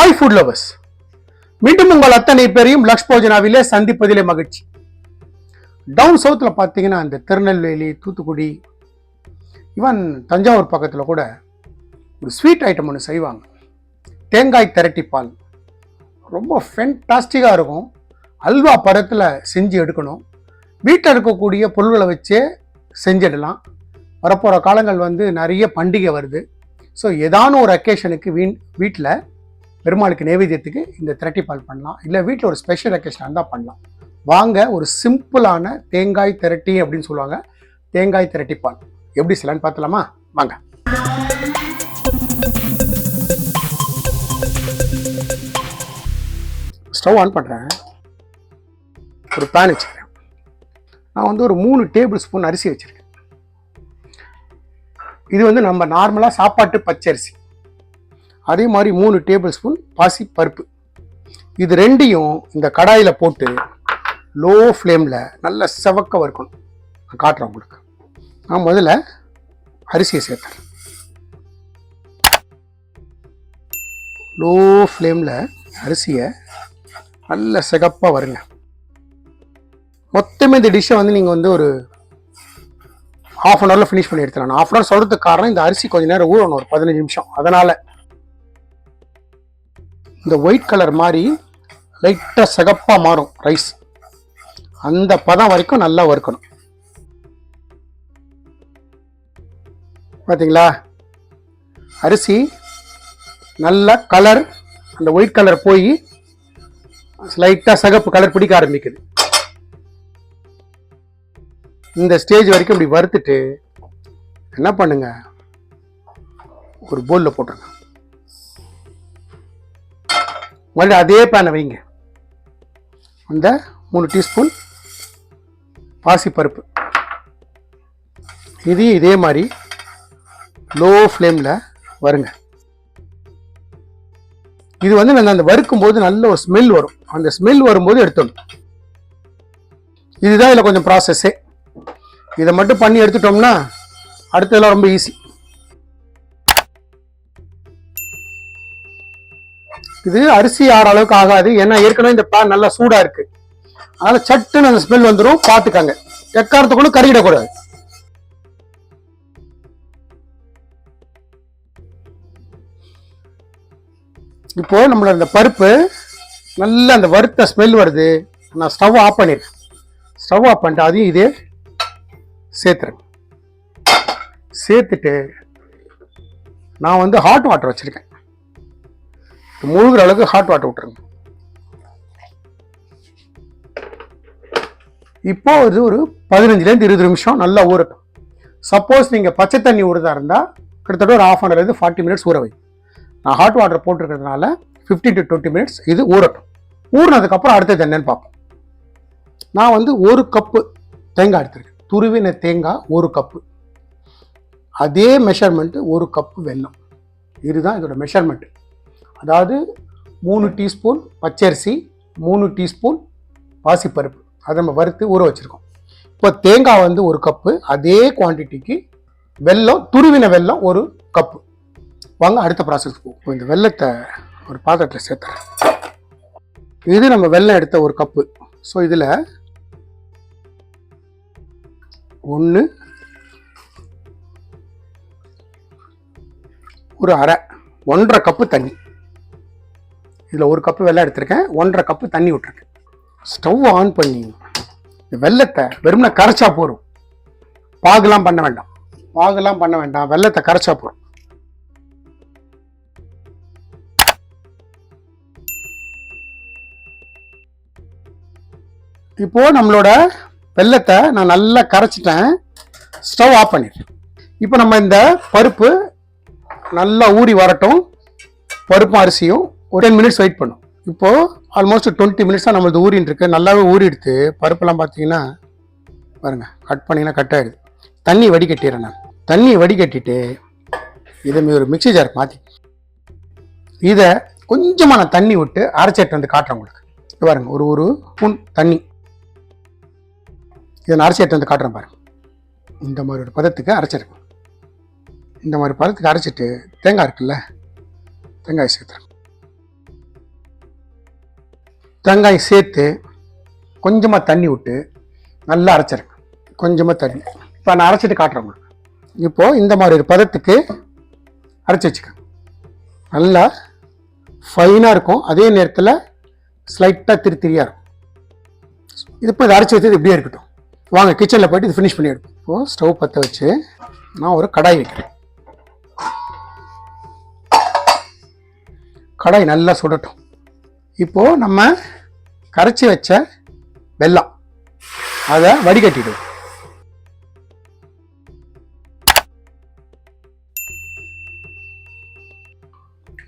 Hi food lovers மீண்டும் உங்கள் அத்தனை பேரையும் லக்ஷ் போஜனாவிலே சந்திப்பதிலே மகிழ்ச்சி. டவுன் சவுத்தில் பார்த்தீங்கன்னா இந்த திருநெல்வேலி தூத்துக்குடி ஈவன் தஞ்சாவூர் பக்கத்தில் கூட ஒரு ஸ்வீட் ஐட்டம் ஒன்று செய்வாங்க. தேங்காய் திரட்டி பால். ரொம்ப ஃபென்டாஸ்டிக்காக இருக்கும். அல்வா படத்தில் செஞ்சு எடுக்கணும். வீட்டில் இருக்கக்கூடிய பொருள்களை வச்சே செஞ்சிடலாம். வரப்போகிற காலங்கள் வந்து நிறைய பண்டிகை வருது. ஸோ ஏதான ஒரு அக்கேஷனுக்கு வீண் வீட்டில் பெருமாளுக்கு நைவேத்தியத்துக்கு இந்த திரட்டி பால் பண்ணலாம். இல்லை வீட்டில் ஒரு ஸ்பெஷல் அக்கேஷன் இருந்தால் பண்ணலாம். வாங்க ஒரு சிம்பிளான தேங்காய் திரட்டி அப்படின்னு சொல்லுவாங்க. தேங்காய் திரட்டி பால். எப்படி செய்யலான்னு பார்த்தலாமா? வாங்க. ஸ்டவ் ஆன் பண்ணுறேன் ஒரு பேன் வச்சுக்கிறேன். நான் வந்து ஒரு மூணு டேபிள் ஸ்பூன் அரிசி வச்சுருக்கேன். இது வந்து நம்ம நார்மலாக சாப்பாட்டு பச்சரிசி. அதே மாதிரி மூணு டேபிள் ஸ்பூன் பாசி பருப்பு. இது ரெண்டையும் இந்த கடாயில் போட்டு லோ ஃப்ளேமில் நல்ல செவக்க வறுக்கணும். நான் காட்டுறேன் உங்களுக்கு. நான் முதல்ல அரிசியை சேர்த்துறேன். லோ ஃப்ளேமில் அரிசியை நல்ல சிகப்பாக வருங்க. மொத்தமே இந்த டிஷ்ஷை வந்து நீங்கள் வந்து ஒரு ஹாஃப் அன் ஹவரில் ஃபினிஷ் பண்ணி எடுத்துடலாம். ஹாஃப் அன் ஹவர் சொல்கிறதுக்கு காரணம் இந்த அரிசி கொஞ்ச நேரம் ஊறணும் ஒரு பதினஞ்சு நிமிஷம். அதனால் இந்த ஒயிட் கலர் மாதிரி லைட்டாக சிகப்பாக மாறும் ரைஸ் அந்த பதம் வரைக்கும் நல்லா வறுக்கணும். பார்த்தீங்களா அரிசி நல்ல கலர் அந்த ஒயிட் கலர் போய் லைட்டாக சிகப்பு கலர் பிடிக்க ஆரம்பிக்குது. இந்த ஸ்டேஜ் வரைக்கும் இப்படி வறுத்துட்டு என்ன பண்ணுங்க? ஒரு போலில் போட்டுருங்க. மறுபடியும் அதே பேனை வைங்க. அந்த மூணு டீஸ்பூன் பாசிப்பருப்பு. இது இதே மாதிரி லோ ஃப்ளேமில் வருங்க. இது வந்து நான் அந்த வறுக்கும் போது நல்ல ஒரு ஸ்மெல் வரும். அந்த ஸ்மெல் வரும்போது எடுத்துடணும். இதுதான் இதில் கொஞ்சம் ப்ராசஸ்ஸே இதை மட்டும் பண்ணி எடுத்துட்டோம்னா அடுத்ததெல்லாம் ரொம்ப ஈஸி இது அரிசி ஆற அளவுக்கு ஆகாது. ஏன்னா ஏற்கனவே இந்த பேன் நல்லா சூடா இருக்கு. அதனால சட்டுன்னு அந்த ஸ்மெல் வந்துடும் பார்த்துக்கங்க எக்காரத்துக்குள்ள கருகிடக்கூடாது. இப்போ நம்மளோட இந்த பருப்பு நல்ல அந்த வறுத்த ஸ்மெல் வருது. நான் ஸ்டவ் ஆஃப் பண்ணிடுறேன். ஸ்டவ் ஆஃப் பண்ணிட்டு அதையும் இதே சேர்த்துறேன். சேர்த்துட்டு நான் வந்து ஹாட் வாட்டர் வச்சுருக்கேன். முழுகிற அளவுக்கு ஹாட் வாட்டர் விட்டுருங்க. இப்போ இது ஒரு பதினஞ்சுலேருந்து இருபது நிமிஷம் நல்லா ஊறட்டும். சப்போஸ் நீங்கள் பச்சை தண்ணி ஊறுதா இருந்தால் கிட்டத்தட்ட ஒரு ஆஃப் அன் ஃபார்ட்டி மினிட்ஸ் ஊற வை. நான் ஹாட் வாட்டர் போட்டிருக்கிறதுனால ஃபிஃப்டீன் டு டுவெண்ட்டி மினிட்ஸ் இது ஊறட்டும். ஊறினதுக்கப்புறம் அடுத்தது என்னன்னு பார்ப்போம். நான் வந்து ஒரு கப்பு தேங்காய் எடுத்திருக்கேன். துருவின தேங்காய் ஒரு கப்பு அதே மெஷர்மெண்ட்டு ஒரு கப்பு வெல்லம். இதுதான் இதோட மெஷர்மெண்ட்டு அதாவது மூணு டீஸ்பூன் பச்சரிசி மூணு டீஸ்பூன் பாசிப்பருப்பு. அதை நம்ம வறுத்து ஊற வச்சுருக்கோம். இப்போ தேங்காய் வந்து ஒரு கப்பு அதே குவான்டிட்டிக்கு வெல்லம் துருவின வெல்லம் ஒரு கப்பு. வாங்க அடுத்த ப்ராசஸ்க்கு போகும் இப்போ இந்த வெல்லத்தை ஒரு பாத்திரத்தில் சேர்த்துறேன். இது நம்ம வெல்லம் எடுத்த ஒரு கப்பு. ஸோ இதில் ஒன்று ஒரு அரை ஒன்றரை கப்பு தண்ணி. இதில் ஒரு கப்பு வெள்ளம் எடுத்திருக்கேன் ஒன்றரை கப்பு தண்ணி விட்டுருக்கேன். ஸ்டவ் ஆன் பண்ணி வெள்ளத்தை வெறும்னா கரைச்சா போதும். பாகுலாம் பண்ண வேண்டாம். பாகுலாம் பண்ண வேண்டாம். வெள்ளத்தை கரைச்சா போகிறோம் இப்போது நம்மளோட வெள்ளத்தை நான் நல்லா கரைச்சிட்டேன். ஸ்டவ் ஆஃப் பண்ணிடுறேன் இப்போ நம்ம இந்த பருப்பு நல்லா ஊறி வரட்டும். பருப்பும் அரிசியும் ஒரு டென் மினிட்ஸ் வெயிட் பண்ணும். இப்போது ஆல்மோஸ்ட் டுவெண்ட்டி மினிட்ஸாக நம்மளது ஊறின்னு இருக்கு. நல்லாவே ஊறிடுத்து பருப்பெல்லாம் பார்த்தீங்கன்னா பாருங்க கட் பண்ணிங்கன்னா கட் ஆகிடுது தண்ணி வடிகட்டிடுறேன் நான். தண்ணி வடிகட்டிட்டு இதை ஒரு மிக்சி ஜார் மாற்றி இதை கொஞ்சமாக நான் தண்ணி விட்டு அரைச்சிட்டு வந்து காட்டுறேன் உங்களுக்கு. பாருங்க ஒரு ஒரு ஸ்பூன் தண்ணி. இதை நான் அரைச்சி எடுத்து வந்து காட்டுறேன் பாருங்க. இந்த மாதிரி ஒரு பதத்துக்கு அரைச்சிருக்கேன். இந்த மாதிரி பதத்துக்கு அரைச்சிட்டு தேங்காய் இருக்குல்ல தேங்காய் சேர்த்துறேன். தேங்காயை சேர்த்து கொஞ்சமாக தண்ணி விட்டு நல்லா அரைச்சிருங்க. கொஞ்சமாக தண்ணி. இப்போ நான் அரைச்சிட்டு காட்டுறேன் உங்களுக்கு. இப்போது இந்த மாதிரி ஒரு பதத்துக்கு அரைச்சி வச்சுக்கோங்க. நல்லா ஃபைனாக இருக்கும். அதே நேரத்தில் ஸ்லைட்டாக திரு திரியாக இருக்கும். இது இப்போ இதை அரைச்சி வச்சது இப்படியே இருக்கட்டும். வாங்க கிச்சனில் போயிட்டு இது ஃபினிஷ் பண்ணி எடுப்போம். இப்போது ஸ்டவ் பற்ற வச்சு நான் ஒரு கடாய் வைக்கிறேன். கடாய் நல்லா சுடட்டும். இப்போது நம்ம கரைச்சி வச்ச வெல்லம். அதை வடிகட்டிடுவோம்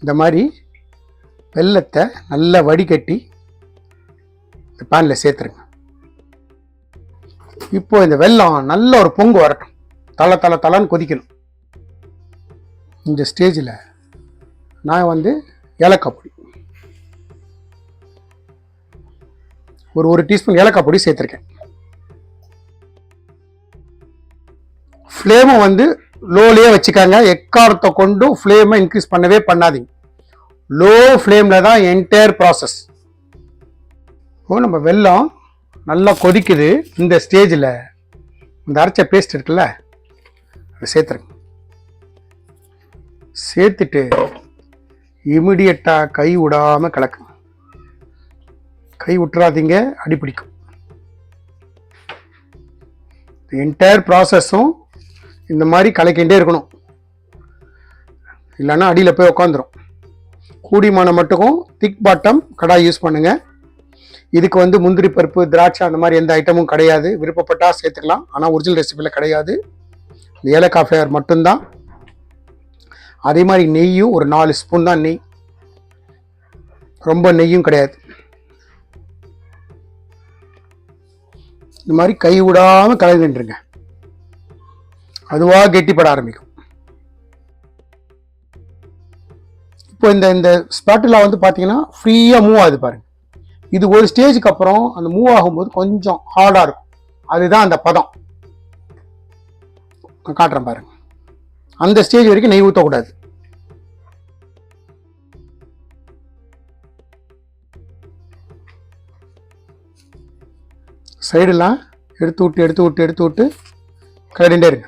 இந்த மாதிரி வெல்லத்தை நல்லா வடிகட்டி இந்த பேனில் சேர்த்துருங்க. இப்போ இந்த வெல்லம் நல்ல ஒரு பொங்கு வரட்டும். தலை தலை தலைன்னு கொதிக்கணும். இந்த ஸ்டேஜில் நான் வந்து ஏலக்காய் பொடி. ஒரு ஒரு டீஸ்பூன் ஏலக்காய் பொடி சேர்த்துருக்கேன். ஃப்ளேமை வந்து லோலேயே வச்சுக்காங்க. எக்காரத்தை கொண்டும் ஃப்ளேமை இன்க்ரீஸ் பண்ணவே பண்ணாதீங்க. லோ ஃப்ளேமில் தான் என்டையர் ப்ராசஸ் இப்போ நம்ம வெள்ளம் நல்லா கொதிக்குது. இந்த ஸ்டேஜில் இந்த அரைச்ச பேஸ்ட் இருக்குல்ல அதை சேர்த்துருங்க. சேர்த்துட்டு இமிடியட்டாக கை விடாமல் கலக்குங்க கை விட்டுறாதீங்க அடி பிடிக்கும். என்டையர் ப்ராசஸும் இந்த மாதிரி கலைக்கிட்டே இருக்கணும். இல்லைன்னா அடியில் போய் உட்காந்துரும் கூடிமான மட்டுக்கும் திக் பாட்டம் கடாய் யூஸ் பண்ணுங்க. இதுக்கு வந்து முந்திரி பருப்பு திராட்சை அந்த மாதிரி எந்த ஐட்டமும் கிடையாது. விருப்பப்பட்டா சேர்த்துக்கலாம். ஆனால் ஒரிஜினல் ரெசிபியில் கிடையாது. இந்த ஏலக்காய் ஃப்ளேவர் மட்டும்தான். அதே மாதிரி நெய்யும் ஒரு நாலு ஸ்பூன் தான் நெய். ரொம்ப நெய்யும் கிடையாது. இந்த மாதிரி கை விடாமல் கலந்துட்டுருங்க அதுவாக கெட்டிப்பட ஆரம்பிக்கும். இப்போ இந்த இந்த ஸ்பாட்டுலா வந்து பார்த்தீங்கன்னா ஃப்ரீயாக மூவ் ஆகுது பாருங்க. இது ஒரு ஸ்டேஜுக்கு அப்புறம் அந்த மூவ் ஆகும்போது கொஞ்சம் ஹார்டாக இருக்கும். அதுதான் அந்த பதம். நான் காட்டுறேன் பாருங்க. அந்த ஸ்டேஜ் வரைக்கும் நெய் ஊற்றக்கூடாது சைடெல்லாம் எடுத்து விட்டு எடுத்து விட்டு எடுத்து விட்டு கலடிண்டே இருங்க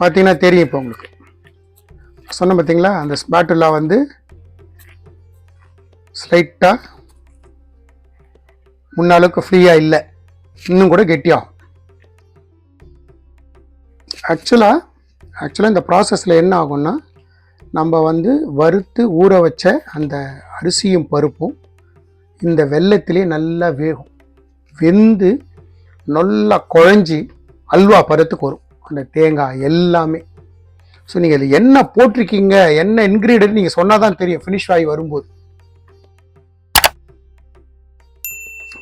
பார்த்தீங்கன்னா தெரியும் இப்போ உங்களுக்கு. சொன்ன பார்த்தீங்களா? அந்த ஸ்பாட்டுலா வந்து ஸ்லைட்டாக முன்னாளுக்கு ஃப்ரீயாக இல்லை. இன்னும் கூட கெட்டியாகும். ஆக்சுவலாக ஆக்சுவலாக இந்த ப்ராசஸில் என்ன ஆகும்னா நம்ம வந்து வறுத்து ஊற வச்ச அந்த அரிசியும் பருப்பும் இந்த வெள்ளத்திலே நல்லா வேகும். வெந்து நல்லா குழஞ்சி அல்வா பருத்துக்கு வரும். அந்த தேங்காய் எல்லாமே. ஸோ நீங்கள் அதில் என்ன போட்டிருக்கீங்க? என்ன இன்க்ரீடியன்ட் நீங்கள் சொன்னால் தான் தெரியும். ஃபினிஷ் ஆகி வரும்போது.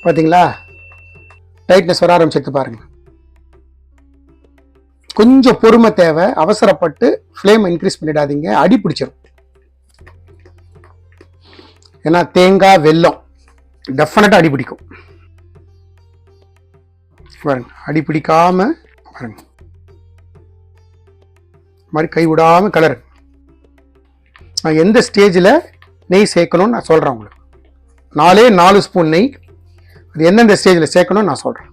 பார்த்தீங்களா? டைட்னஸ் வர ஆரம்பிச்சிட்டு பாருங்கள் கொஞ்சம் பொறுமை தேவை. அவசரப்பட்டு ஃப்ளேம் இன்க்ரீஸ் பண்ணிடாதீங்க. அடி பிடிச்சிடும் ஏன்னா தேங்காய் வெல்லம். டெஃபினட்டாக அடி பிடிக்கும் பாருங்க அடி பிடிக்காம பாருங்க மாதிரி கை விடாம கலரு. நான் எந்த ஸ்டேஜில் நெய் சேர்க்கணும்னு நான் சொல்கிறேன் உங்களுக்கு. நாலே நாலு ஸ்பூன் நெய். அது எந்தெந்த ஸ்டேஜில் சேர்க்கணும்னு நான் சொல்கிறேன்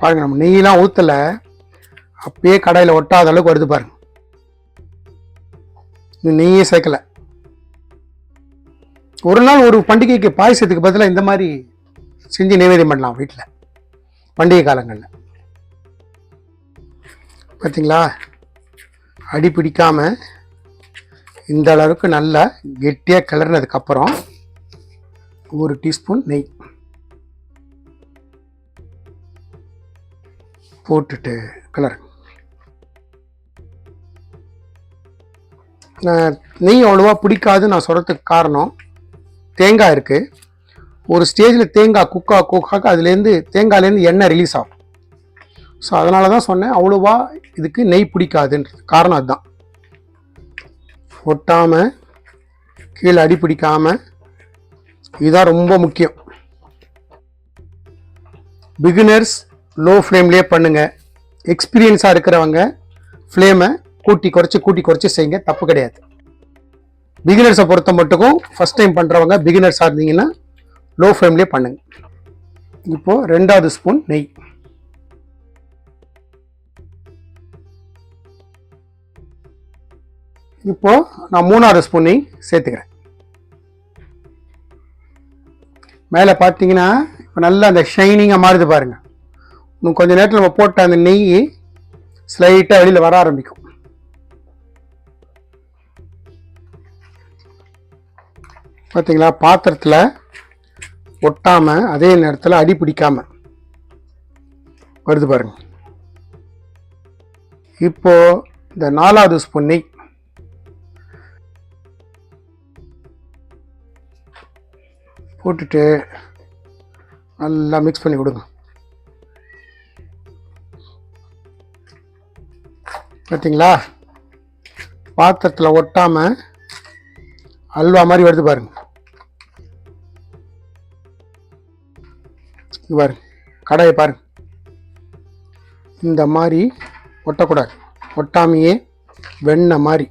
பாருங்கள் நம்ம நெய்லாம் ஊற்றல அப்பயே கடையில் ஒட்டாத அளவுக்கு வருது பாருங்க. நெய்யே சேர்க்கல. ஒரு நாள் ஒரு பண்டிகைக்கு பாயசத்துக்கு பதிலாக இந்த மாதிரி செஞ்சு நைவேத்தியம் பண்ணலாம் வீட்டில் பண்டிகை காலங்களில். பார்த்தீங்களா அடி பிடிக்காமல் இந்த அளவுக்கு நல்லா கெட்டியாக கிளறினதுக்கப்புறம் ஒரு டீஸ்பூன் நெய் போட்டுட்டு கிளறு நான் நெய் அவ்வளோவா பிடிக்காது நான் சொல்கிறதுக்கு காரணம் தேங்காய் இருக்குது ஒரு ஸ்டேஜில் தேங்காய் குக்கா குக்காக்க அதுலேருந்து தேங்காய்லேருந்து எண்ணெய் ரிலீஸ் ஆகும். ஸோ அதனால தான் சொன்னேன் அவ்வளோவா இதுக்கு நெய் பிடிக்காதுன்றது. காரணம் அதுதான். ஒட்டாமல் கீழே அடி பிடிக்காமல் இதுதான் ரொம்ப முக்கியம். பிகினர்ஸ் லோ ஃப்ளேம்லேயே பண்ணுங்கள் எக்ஸ்பீரியன்ஸாக இருக்கிறவங்க ஃப்ளேமை கூட்டி குறைச்சி கூட்டி குறைச்சி செய்யுங்க. தப்பு கிடையாது. பிகினர்ஸை பொறுத்த மட்டுக்கும் ஃபஸ்ட் டைம் பண்ணுறவங்க பிகினர்ஸாக இருந்தீங்கன்னா லோ ஃப்ளேம்லேயே பண்ணுங்க. இப்போது ரெண்டாவது ஸ்பூன் நெய். இப்போ நான் மூணாவது ஸ்பூன் நெய் சேர்த்துக்கிறேன். மேலே பார்த்தீங்கன்னா இப்போ நல்லா அந்த ஷைனிங்காக மாறுது பாருங்கள் இன்னும் கொஞ்ச நேரத்தில் நம்ம போட்ட அந்த நெய் ஸ்லைட்டாக வெளியில் வர ஆரம்பிக்கும். பார்த்தீங்களா பாத்திரத்தில் ஒட்டாமல் அதே நேரத்தில் அடி பிடிக்காமல் வருது பாருங்க. இப்போ இந்த நாலாவது ஸ்பூன் நெய். போட்டுட்டு நல்லா மிக்ஸ் பண்ணி கொடுங்க. பார்த்தீங்களா பாத்திரத்தில் ஒட்டாமல் அல்வா மாதிரி வருது பாருங்க. பாருங்க. கடாயை பாருங்க. இந்த மாதிரி ஒட்டக்கூடாது. ஒட்டாமையே வெண்ணெய் மாதிரி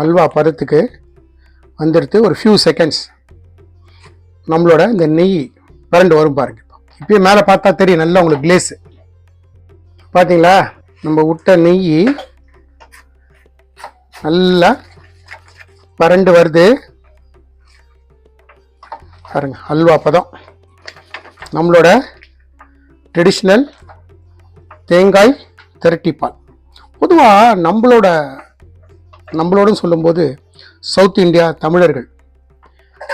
அல்வா பதத்துக்கு வந்துடுத்து ஒரு ஃபியூ செகண்ட்ஸ் நம்மளோட இந்த நெய் பிறண்டு வரும் பாருங்க. இப்போயே மேலே பார்த்தா தெரியும் நல்லா உங்களுக்கு கிளேஸு பார்த்தீங்களா? நம்ம விட்ட நெய் நல்லா பரண்டு வருது. பாருங்க அல்வா பதம் நம்மளோட ட்ரெடிஷ்னல் தேங்காய் திரட்டிப்பால் பொதுவாக நம்மளோட நம்மளோடன்னு சொல்லும்போது சவுத் இந்தியா தமிழர்கள்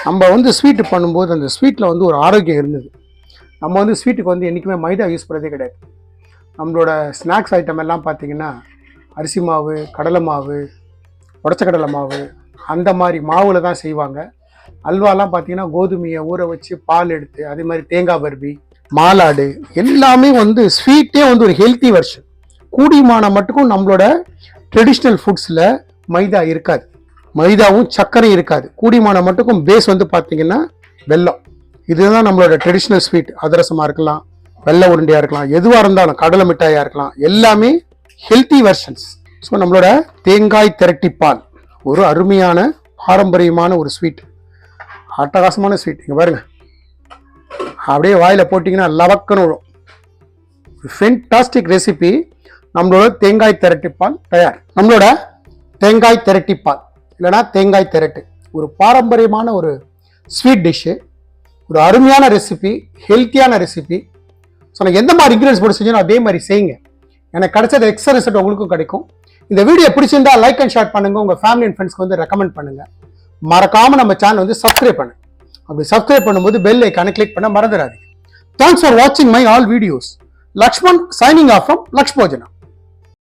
நம்ம வந்து ஸ்வீட்டு பண்ணும்போது அந்த ஸ்வீட்டில் வந்து ஒரு ஆரோக்கியம் இருந்தது. நம்ம வந்து ஸ்வீட்டுக்கு வந்து என்றைக்குமே மைதா யூஸ் பண்ணுறதே கிடையாது. நம்மளோட ஸ்நாக்ஸ் ஐட்டம் எல்லாம் பார்த்திங்கன்னா அரிசி மாவு கடலை மாவு உடச்ச கடலை மாவு அந்த மாதிரி மாவில் தான் செய்வாங்க. அல்வாலாம் பார்த்தீங்கன்னா கோதுமையை ஊற வச்சு பால் எடுத்து அதே மாதிரி தேங்காய் பர்பி மாலாடு எல்லாமே வந்து ஸ்வீட்டே வந்து ஒரு ஹெல்த்தி வெர்ஷன் கூடியமான மட்டுக்கும் நம்மளோட ட்ரெடிஷ்னல் ஃபுட்ஸில் மைதா இருக்காது. மைதாவும் சர்க்கரை இருக்காது. கூடிமான மட்டுக்கும் பேஸ் வந்து பார்த்தீங்கன்னா வெல்லம். இதுதான் நம்மளோட ட்ரெடிஷ்னல் ஸ்வீட் அதிரசமாக இருக்கலாம் வெள்ளை உருண்டையாக இருக்கலாம் எதுவாக இருந்தாலும் கடலை மிட்டாயாக இருக்கலாம் எல்லாமே ஹெல்த்தி வெர்ஷன்ஸ் ஸோ நம்மளோட தேங்காய் திரட்டிப்பால் ஒரு அருமையான பாரம்பரியமான ஒரு ஸ்வீட் அட்டகாசமான ஸ்வீட் இங்கே பாருங்கள் அப்படியே வாயில் போட்டிங்கன்னா லவக்கன்னு விழும் ஃபென்டாஸ்டிக் ரெசிபி நம்மளோட தேங்காய் திரட்டிப்பால் தயார். நம்மளோட தேங்காய் திரட்டிப்பால் இல்லைன்னா தேங்காய் திரட்டு. ஒரு பாரம்பரியமான ஒரு ஸ்வீட் டிஷ்ஷு ஒரு அருமையான ரெசிபி ஹெல்த்தியான ரெசிபி ஸோ நான் எந்த மாதிரி இன்க்ரீடியன்ஸ் போட்டு செஞ்சோம் அதே மாதிரி செய்யுங்க. எனக்கு கிடைச்சது எக்ஸ்ட்ரா ரிசல்ட் உங்களுக்கும் கிடைக்கும். இந்த வீடியோ பிடிச்சிருந்தா லைக் அண்ட் ஷேர் பண்ணுங்க. உங்கள் ஃபேமிலி அண்ட் ஃப்ரெண்ட்ஸ்க்கு வந்து ரெக்கமெண்ட் பண்ணுங்கள் மறக்காம நம்ம சேனல் வந்து சப்ஸ்கிரைப் பண்ணு. அப்படி சப்ஸ்கிரைப் பண்ணும்போது பெல் ஐக்கானை கிளிக் பண்ண மறந்துடாதீங்க. தேங்க்ஸ் ஃபார் வாட்சிங் my all videos Lakshman signing off from Lakshmojana